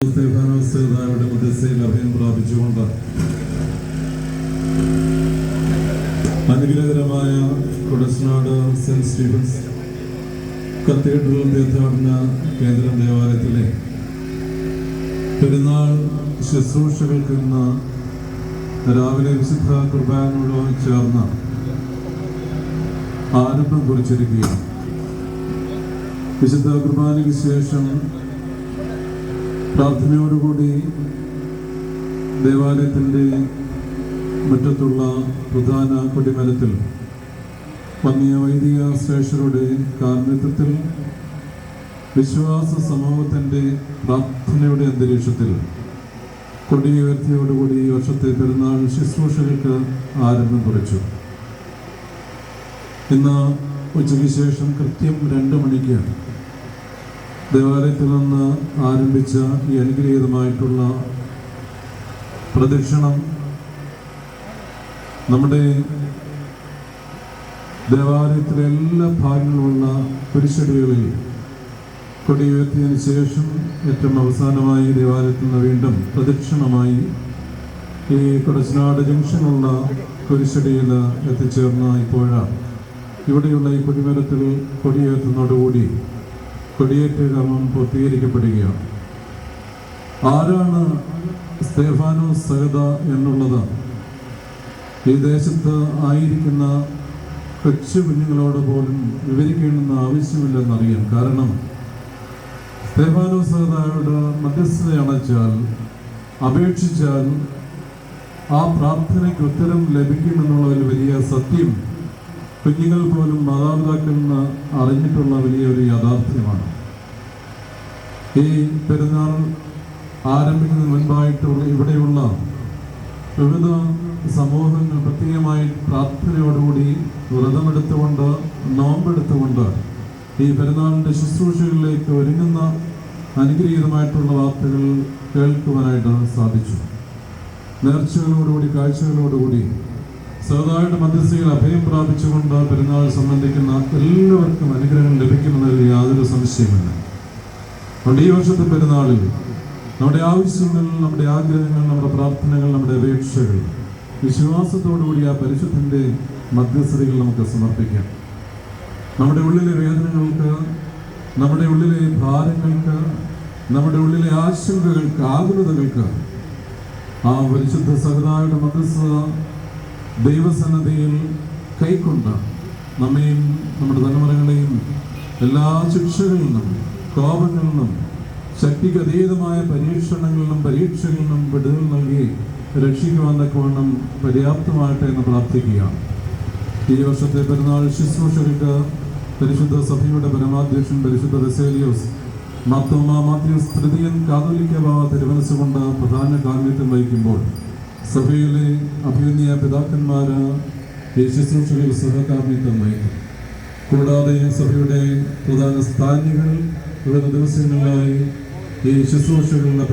സ്തേഫാനോസ്തായുടെ മുദ്രസയിൽ അഭയം പ്രാപിച്ചുകൊണ്ട് അനുഗ്രഹകരമായ കൊടസ്നാട് സെന്റ് സ്റ്റീഫൻസ് കത്തീഡ്രൽ തീർത്ഥാടന കേന്ദ്രം ദേവാലയത്തിലെ പെരുന്നാൾ ശുശ്രൂഷകൾക്ക് ഇന്ന് രാവിലെ വിശുദ്ധ കുർബാനോട് ചേർന്ന ആരംഭം കുറിച്ചിരിക്കുകയാണ്. വിശുദ്ധ കുർബാനയ്ക്ക് ശേഷം പ്രാർത്ഥനയോടുകൂടി ദേവാലയത്തിന്റെ മുറ്റത്തുള്ള പ്രധാന കൊടിമരത്തിൽ പന്നിയ വൈദിക ശ്രേഷ്ഠരുടെ കാർമ്മിത്വത്തിൽ വിശ്വാസ സമൂഹത്തിന്റെ പ്രാർത്ഥനയുടെ അന്തരീക്ഷത്തിൽ കൊടിയുയർത്തിയോടുകൂടി ഈ വർഷത്തെ പെരുന്നാൾ ശുശ്രൂഷകൾക്ക് ആരംഭം കുറിച്ചു. ഇന്ന് ഉച്ചയ്ക്ക് ശേഷം കൃത്യം രണ്ട് മണിക്ക് ദേവാലയത്തിൽ നിന്ന് ആരംഭിച്ച ഈ അനുഗ്രഹീതമായിട്ടുള്ള പ്രദക്ഷിണം നമ്മുടെ ദേവാലയത്തിലെ എല്ലാ ഭാഗങ്ങളുമുള്ള കുരിശടികളിൽ കൊടിയുയർത്തിയതിന് ശേഷം ഏറ്റവും അവസാനമായി ദേവാലയത്തിൽ നിന്ന് വീണ്ടും പ്രദക്ഷിണമായി ഈ കൊടച്ചനാട് ജംഗ്ഷനുള്ള കുരിശടിയിൽ എത്തിച്ചേർന്ന ഇപ്പോഴാണ് ഇവിടെയുള്ള ഈ കൊടിമരത്തിൽ കൊടിയേറ്റുന്നതോടുകൂടി കൊടിയേറ്റ കർമ്മം പൂർത്തീകരിക്കപ്പെടുകയാണ്. ആരാണ് സ്തേഫാനോ സഹത എന്നുള്ളത്? ഈ ദേശത്ത് ആയിരിക്കുന്ന കൊച്ചു കുഞ്ഞുങ്ങളോട് പോലും വിവരിക്കേണ്ടുന്ന ആവശ്യമില്ലെന്നറിയാം. കാരണം സ്തേഫാനോ സഹതയുടെ മധ്യസ്ഥത അണച്ചാൽ അപേക്ഷിച്ചാൽ ആ പ്രാർത്ഥനയ്ക്ക് ഉത്തരം ലഭിക്കുമെന്നുള്ള ഒരു വലിയ സത്യം കുഞ്ഞുങ്ങൾ പോലും മാതാപിതാക്കളെന്ന് അറിഞ്ഞിട്ടുള്ള വലിയൊരു യാഥാർത്ഥ്യമാണ്. ഈ പെരുന്നാൾ ആരംഭിക്കുന്നതിന് മുൻപായിട്ടുള്ള ഇവിടെയുള്ള വിവിധ സമൂഹങ്ങൾ പ്രത്യേകമായി പ്രാർത്ഥനയോടുകൂടി വ്രതമെടുത്തുകൊണ്ട് നോമ്പെടുത്തുകൊണ്ട് ഈ പെരുന്നാളിന്റെ ശുശ്രൂഷകളിലേക്ക് ഒരുങ്ങുന്ന അനുഗ്രഹീതമായിട്ടുള്ള വാർത്തകൾ കേൾക്കുവാനായിട്ട് സാധിച്ചു. നേർച്ചകളോടുകൂടി കാഴ്ചകളോടുകൂടി ചെറുതായിട്ട് മധ്യസ്ഥയിൽ അഭയം പ്രാപിച്ചുകൊണ്ട് പെരുന്നാൾ സംബന്ധിക്കുന്ന എല്ലാവർക്കും അനുഗ്രഹം ലഭിക്കുമെന്നതിൽ യാതൊരു സംശയമില്ല അതുകൊണ്ട് ഈ വർഷത്തെ പെരുന്നാളിൽ നമ്മുടെ ആവശ്യങ്ങൾ നമ്മുടെ ആഗ്രഹങ്ങൾ നമ്മുടെ പ്രാർത്ഥനകൾ നമ്മുടെ അപേക്ഷകൾ വിശ്വാസത്തോടുകൂടി ആ പരിശുദ്ധന്റെ മധ്യസ്ഥതകൾ നമുക്ക് സമർപ്പിക്കാം. നമ്മുടെ ഉള്ളിലെ വേദനകൾക്ക് നമ്മുടെ ഉള്ളിലെ ഭാരങ്ങൾക്ക് നമ്മുടെ ഉള്ളിലെ ആശങ്കകൾക്ക് ആകുലതകൾക്ക് ആ പരിശുദ്ധ സഹതായുടെ മധ്യസ്ഥത ദൈവസന്നദ്ധയിൽ കൈക്കൊണ്ട് നമ്മയും നമ്മുടെ തലമുറകളെയും എല്ലാ ശിക്ഷകളിൽ നിന്നും കോപങ്ങളിൽ നിന്നും ശക്തിക്ക് അതീതമായ പരീക്ഷകളിൽ നിന്നും വിടുതൽ നൽകി രക്ഷിക്കുവാൻ തക്കവണ്ണം പര്യാപ്തമാകട്ടെ എന്ന് പ്രാർത്ഥിക്കുകയാണ്. ഈ വർഷത്തെ പെരുന്നാൾ ശുശ്രൂഷകൾക്ക് പരിശുദ്ധ സഭയുടെ പരമാധ്യക്ഷൻ പരിശുദ്ധ ബസേലിയോസ് മാത്തോമാ മാത്യൂസ് തൃതീയൻ കാതോലിക്ക ബാബ തിരുമനസ്സുകൊണ്ട് പ്രധാന കാർമ്മിത്യം വഹിക്കുമ്പോൾ സഭയിലെ അഭിമന്യ പിതാക്കന്മാര് ഈ ശുശ്രൂഷകൾ സഹകാർമ്മിത്വം നയിക്കും കൂടാതെ സഭയുടെ പ്രധാന സ്ഥാനികൾ വരുന്ന ദിവസങ്ങളിലായി ഈ ശുശ്രൂഷകളുടെ